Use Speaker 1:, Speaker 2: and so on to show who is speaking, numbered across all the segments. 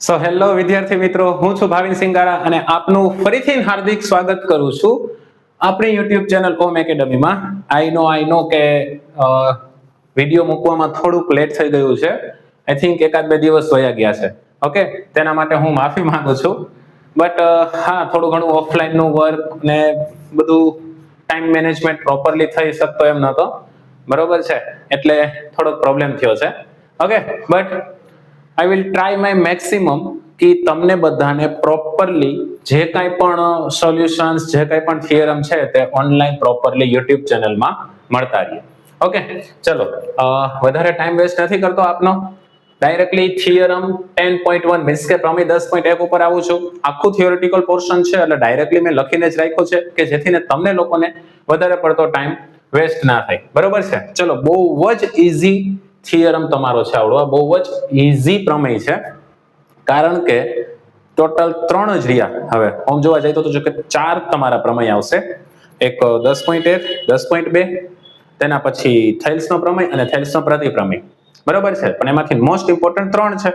Speaker 1: So hello વિદ્યાર્થી મિત્રો. હું છું ભાવિન સિંગારા અને આપનું ફરીથી હાર્દિક સ્વાગત કરું છું આપણી યુટ્યુબ ચેનલ ઓમ એકેડમીમાં આઈ નો આઈ નો કે વીડિયો મૂકવામાં થોડુંક લેટ થઈ ગયું છે. આઈ થિંક એકાદ બે દિવસ વયા ગયા છે. ઓકે તેના માટે હું માફી માંગુ છું. બટ હા, થોડું ઘણું ઓફલાઈનનું વર્ક ને બધું ટાઈમ મેનેજમેન્ટ પ્રોપરલી થઈ શકતો એમ નહોતો. બરોબર છે? એટલે થોડોક પ્રોબ્લેમ થયો છે. Okay but I will try my maximum કે તમને બધાને પ્રોપરલી જે કાંઈ પણ સોલ્યુશન્સ જે કાંઈ પણ થિયરમ છે તે ઓનલાઈન પ્રોપરલી યુટ્યુબ ચેનલમાં મળતા રહીએ. ઓકે ચલો વધારે ટાઈમ વેસ્ટ નથી કરતો આપનો. Directly theorem ten point one means કે પ્રમેય દસ પોઈન્ટ એક ઉપર આવું છું. આખું થિયોરિટિકલ પોર્શન છે, એટલે ડાયરેક્ટલી મેં લખીને જ રાખ્યો છે કે જેથીને તમને લોકોને વધારે પડતો ટાઈમ વેસ્ટ ના થાય. બરોબર છે? ચલો, બહુ જ ઇઝી થિયરમ તમારો છે આવડો. આ બહુ જ ઇઝી પ્રમેય છે. કારણ કે ટોટલ ત્રણ જ રહ્યા. હવે આમ જોવા જાય તો જો કે ચાર તમારા પ્રમેય આવશે. એક દસ પોઈન્ટ એક, દસ પોઈન્ટ બે, તેના પછી થેલ્સનો પ્રમેય અને થેલ્સનો પ્રતિપ્રમેય. બરોબર છે? પણ એમાંથી મોસ્ટ ઇમ્પોર્ટન્ટ ત્રણ છે.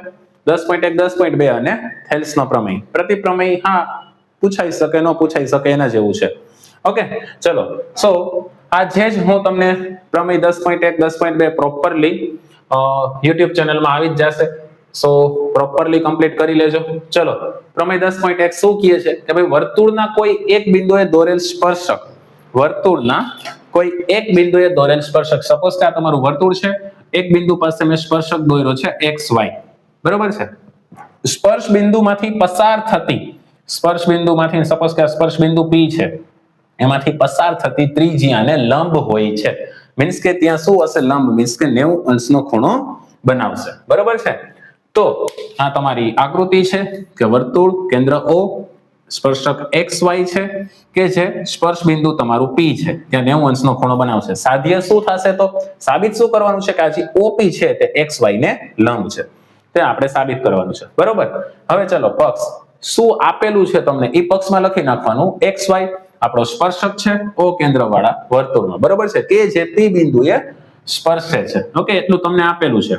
Speaker 1: દસ પોઈન્ટ એક, દસ પોઈન્ટ બે અને થેલ્સનો પ્રમેય. પ્રતિપ્રમેય, હા, પૂછાઈ શકે, ન પૂછાઈ શકે એના જેવું છે. ઓકે, ચલો. સો આજે જ હું તમને પ્રમેય દસ પોઈન્ટ એક, દસ પોઈન્ટ બે પ્રોપરલી યુટ્યુબ ચેનલમાં આવી જ જશે. સો પ્રોપરલી કમ્પ્લીટ કરી લેજો. ચલો પ્રમેય દસ પોઈન્ટ એક શું કહે છે? કે ભાઈ, વર્તુળના કોઈ એક બિંદુએ દોરેલ સ્પર્શક, વર્તુળના કોઈ એક બિંદુએ દોરેલ સ્પર્શક. સપોઝ કે આ તમારું વર્તુળ છે, એક બિંદુ પાસે મેં સ્પર્શક દોર્યો છે, એક્સ વાય. બરોબર છે? સ્પર્શ બિંદુમાંથી પસાર થતી, સ્પર્શ બિંદુમાંથી સપોઝ કે સ્પર્શ બિંદુ પી છે એમાંથી પસાર થતી ત્રિજ્યાને લંબ હોય છે. મીન્સ કે ત્યાં શું હશે લંબ? મીન્સ કે 90 અંશનો ખૂણો બનાવશે. બરોબર છે? તો આ તમારી આકૃતિ છે કે વર્તુળ કેન્દ્ર ઓ સ્પર્શક એક્સ વાય છે કે જે સ્પર્શ બિંદુ તમારું પી છે. ત્યાં 90 અંશનો ખૂણો બનાવશે. સાધ્ય શું થશે તો? સાબિત શું કરવાનું છે? કે આ જે ઓપી છે તે એક્સ વાય ને લંબ છે. તે આપણે સાબિત કરવાનું છે. બરોબર? હવે ચલો, પક્ષ. શું આપેલું છે તમને? એ પક્ષમાં લખી નાખવાનું. એક્સ વાય આપણો સ્પર્શક છે, ઓ કેન્દ્ર વાળા વર્તુળમાં બરોબર છે? કે જે પી બિંદુએ સ્પર્શે છે. ઓકે, એટલું તમને આપેલું છે.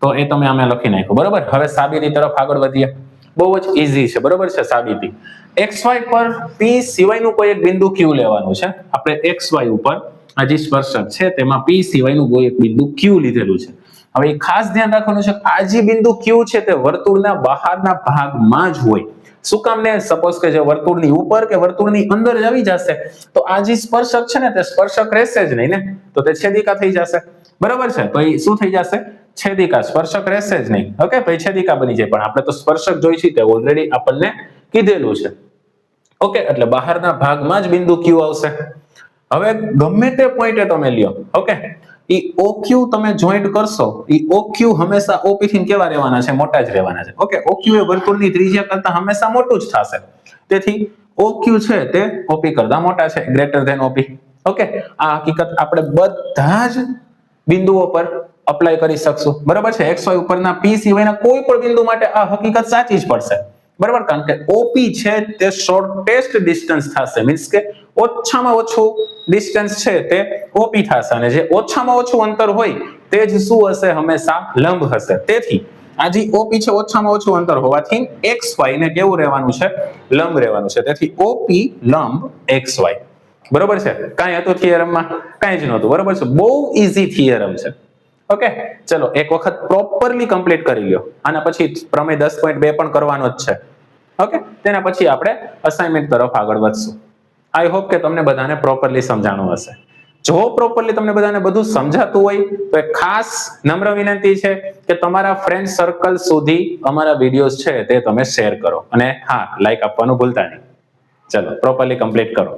Speaker 1: તો એ તમે અમે લખી નાખ્યું. બરોબર? હવે સાબિતી તરફ આગળ વધીએ. બહુ જ ઈઝી છે. બરોબર છે સાબિતી? એક્સ વાય પર પી સિવાયનું કોઈ એક બિંદુ ક્યુ લેવાનું છે. આપણે એક્સ વાય ઉપર આ જે સ્પર્શક છે, તેમાં પી સિવાયનું કોઈ એક બિંદુ ક્યુ લીધેલું છે. હવે ખાસ ધ્યાન રાખવાનું છે આ જે બિંદુ ક્યુ છે તે વર્તુળના બહારના ભાગમાં જ હોય. શું કામ ને? સપોઝ કે જે વર્તુળની ઉપર કે વર્તુળની અંદર આવી જશે. તો આ જે સ્પર્શક છે ને, તે સ્પર્શક રહેશે જ નહીં ને? તો તે છેદિકા થઈ જશે. બરાબર છે? એ શું થઈ જશે? છેદિકા. સ્પર્શક રહેશે જ નહીં. ઓકે? ભાઈ છેદિકા બની જાય. પણ આપણે તો સ્પર્શક જોઈ છીએ તે ઓલરેડી આપણને કીધેલું છે. ઓકે? એટલે બહારના ભાગમાં જ બિંદુ ક્યુ આવશે. હવે ગમે તે પોઈન્ટે તમે લ્યો. ઓકે? ઈ OQ તમે જોઈન્ટ કરશો, ઈ OQ હંમેશા થી કેવા રહેવાના છે? મોટા જ રહેવાના છે. ઓકે OQ એ વર્તુળની ત્રિજ્યા કરતા હંમેશા મોટું જ થશે. તેથી OQ છે તે OP કરતા મોટા છે ગ્રેટર ધેન OP ઓકે આ હકીકત આપણે બધા જ બિંદુઓ પર અપ્લાય કરી શકશું. બરાબર છે? XY ઉપરના P સિવાયના કોઈ પણ બિંદુ માટે આ હકીકત સાચી જ પડશે. બરાબર? કારણ કે OP છે તે શોર્ટેસ્ટ ડિસ્ટન્સ થશે. મીન્સ કે ઓછામાં ઓછું ડિસ્ટન્સ છે તે OP થશે. અને જે ઓછામાં ઓછું અંતર હોય તે જ શું હશે? હંમેશા લંબ હશે. તેથી આ જે OP છે ઓછામાં ઓછું અંતર હોવાથી XY ને કેવું રહેવાનું છે? લંબ રહેવાનું છે. તેથી OP લંબ XY બરોબર છે? કાંઈ હતું થિયરમમાં? કાંઈ જ નહોતું. બરોબર છે? બહુ ઈઝી થિયરમ છે. ઓકે? ચલો, એક વખત પ્રોપરલી કમ્પ્લીટ કરી લ્યો. આના પછી પ્રમેય દસ પોઈન્ટ બે પણ કરવાનો જ છે. ઓકે તેના પછી આપણે અસાઇનમેન્ટ તરફ આગળ વધશું. આઈ હોપ કે તમને બધાને પ્રોપરલી સમજાણું હશે. જો પ્રોપરલી તમને બધાને બધું સમજાતું હોય, તો એક ખાસ નમ્ર વિનંતી છે કે તમારા ફ્રેન્ડ સર્કલ સુધી અમારા વિડીયોઝ છે તે તમે શેર કરો. અને હા લાઈક આપવાનું ભૂલતા નહીં. ચલો પ્રોપરલી કમ્પ્લીટ કરો.